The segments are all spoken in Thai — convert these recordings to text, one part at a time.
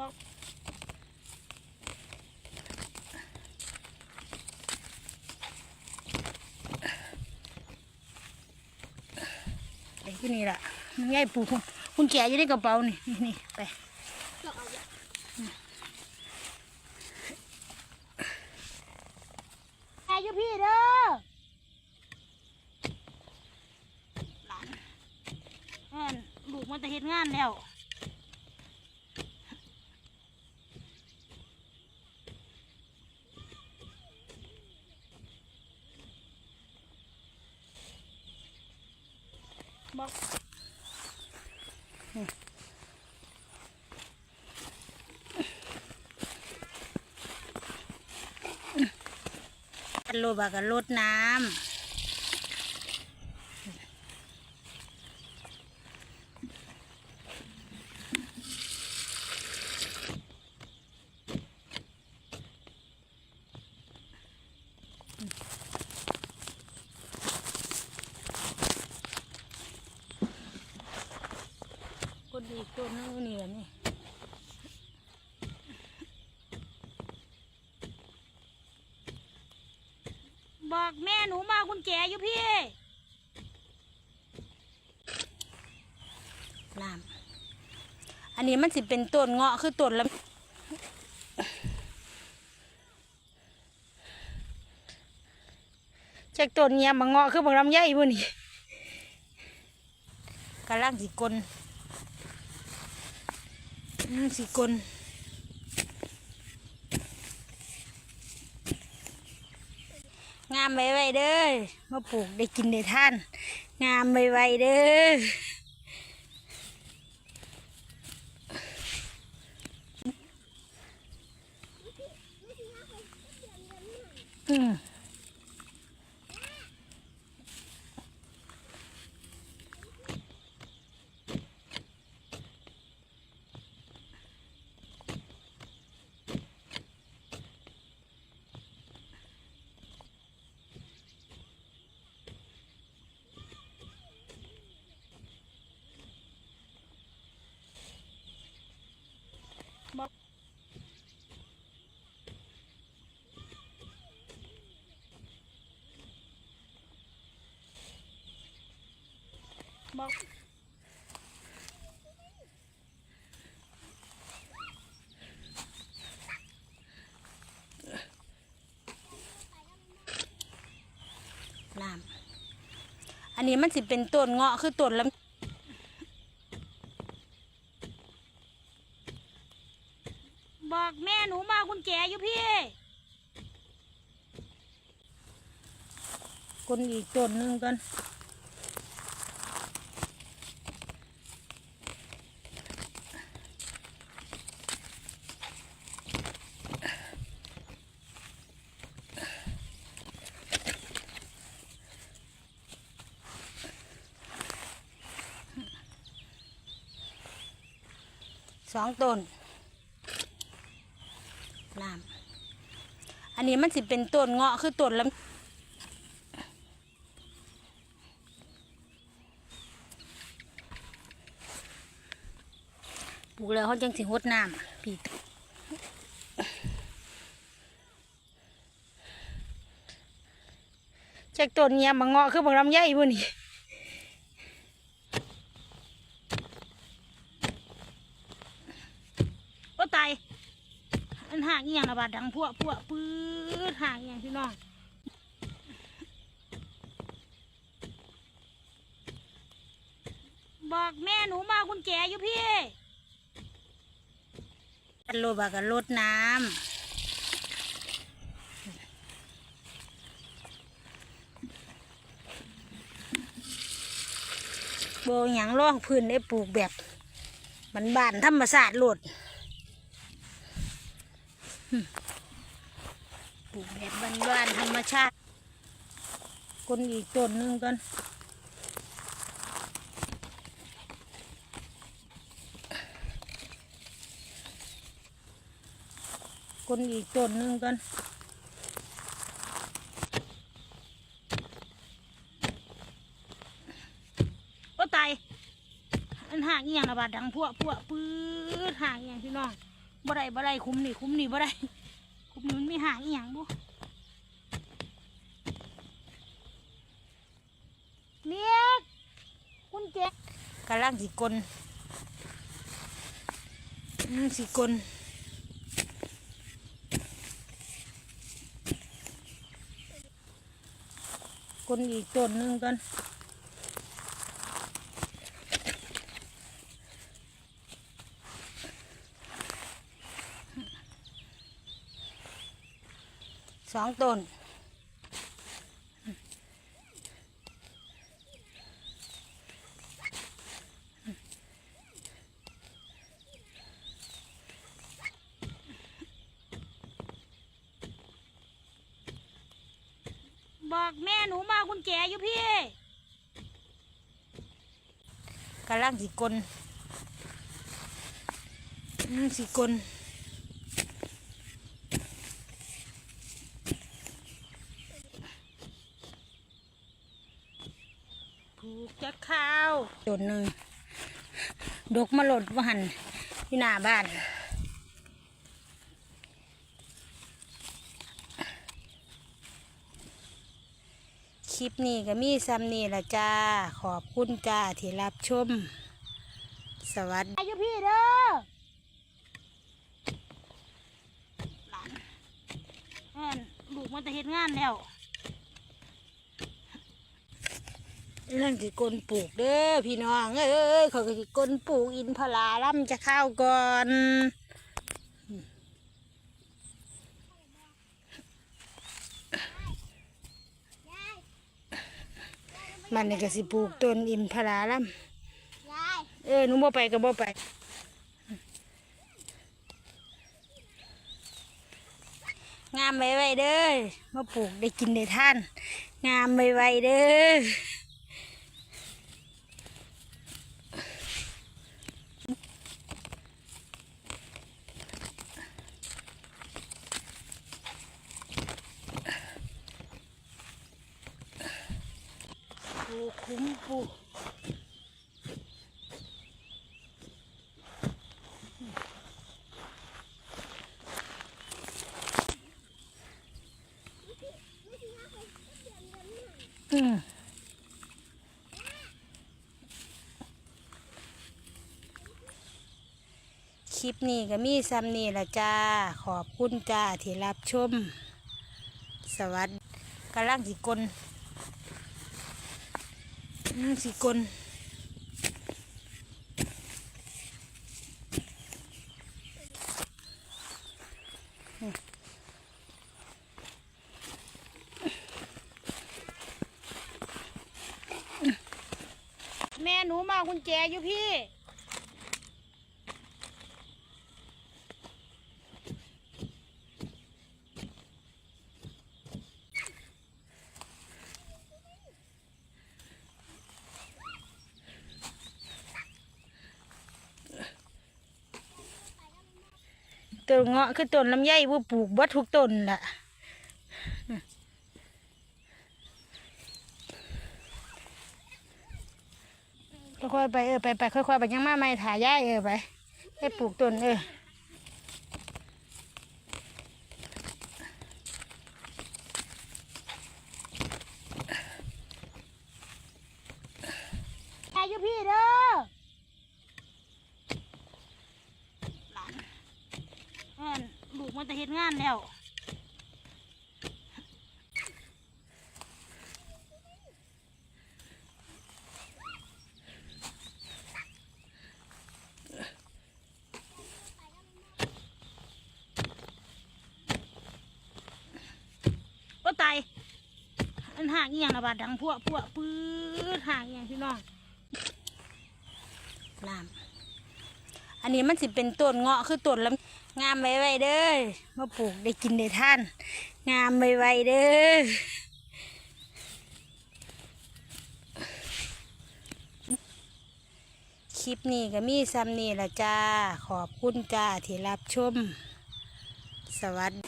บอกเด็กที่นี่ล่ะมันง่ายปูคุณแก่อยู่ในกระเป๋านี่นี่นี่ไปแอายุพี่เด้อหลานเอิ้นลูกมันจะเฮ็ดงานแล้ว บอกโลบากับรดน้ำ ก็ดีตัวนึงนี่แหละนี่บอกแม่หนูมาคุณแจอยู่พี่น้ำอันนี้มันสิเป็นต้นเงาะคือต้นลำจากต้นเงี้ยมาเงาะคือบางลำไยพวกนี้กำลังสิกล กำลังสิกลงามไวๆเด้อมาปลูกได้กินได้ท่าน งามไวๆเด้อม บอกบอกน้ำอันนี้มันสิเป็นต้นเงาะคือต้นลำ บอกแม่หนูมาคุณแจอยู่พี่ คนอีกต้นหนึ่งกันสองต้นน้ำอันนี้มันสิเป็นต้นเงาะคือต้นลำ กแล้วเขาจังสิหดน้ำพี่จากต้นเงียบมาเงาะคือบางลำไยพวกนี้โอ้ตายอันห่างอย่างระบาดดังพวกพวกปื้ดห่างอย่างพี่น้องบอกแม่หนูมาคุณแจอยู่พี่ โลบากับรดน้ำโบหยังร่องพื้นได้ปลูกแบบมันบานธรรมศาสตร์โลดปลูกแบบบ้านๆธรรมชาติ คนอีกต้นหนึ่งกัน คนอีกต้นหนึ่งกันโอ้ตายอันห่างอหย่างระบาดดังพวกพวกปื้ดห่างอหย่างพี่น้องบ่ได้บ่ได้คุ้มนี่คุ้มนี่บ่ได้คุ้มนี่มันมีหางเอีหยังบุเรียคุณแจกำลังสิกลสิกล กลอีกต้นหนึ่งก่อนสองต้น บอกแม่หนูมาคุณแจอยู่พี่กำลังสิกลอืมสิกลผูกจะข้าวต้นหนึ่งดกมาหลดว่าหันที่หน้าบ้าน ค ลิปนี้ก็มีซ้ำนี่ละจ้า ขอบคุณจ้าที่รับชม สวัสดีอายุพี่เด้อหลานเอิ้นลูกมันจะเฮ็ดงานแล้วเรื่องสิกลปลูกเด้อพี่น้อง เอ้ยเขาก็สิกลปลูกอินพลาล่ำจะเข้าวก่อน มันนี่ก็สิปลูกต้นอินพลาล่ำเออหนูบ่ไปก็บ่ไปงามไว้ไว้เด้อมาปลูกได้กินได้ท่าน งามไว้ไว้เด้อปลูก คุ้มปลูกอืมคลิปนี้ก็มีซ้ำนี่ละจ้า ขอบคุณจ้าที่รับชม สวัสดีกำลังสิกล อืมสิกลแม่หนูมาคุณแจอยู่พี่ ต้นเงาะคือต้นลำไยว่าปลูกบัดทุกต้นล่ะค่อยๆไปเออไปไปค่อยๆไปยังมาไม่ถ่ายย่ายเออไปไปปลูกต้นเอออายุพี่เด้อ หลานเอิ้นลูก มันจะเฮ็ดงานแล้วโอ้ตายอันห่างเอีหยังระบาดดังพวกพวกปื๊ดห่างเอีหยังพี่น้องน้ำอันนี้มันสิเป็นต้นเงาะคือต้นลำ งามไว้ไวเด้อมาปลูกได้กินได้ท่าน งามไว้ไวเด้อคลิปนี้ก็มีซ้ำนี่ละจ้า ขอบคุณจ้าที่รับชม สวัสดี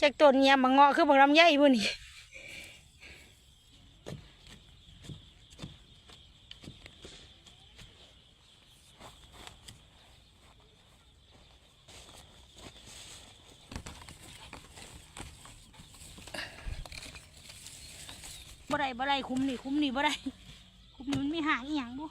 จากต้นเงียบมาเงาะคือบางลำไยบุนี่่ได้บ่ได้คุ้มนี่คุ้มนี่บ่ได้คุ้มนี่มันมีหางอีหยังบุ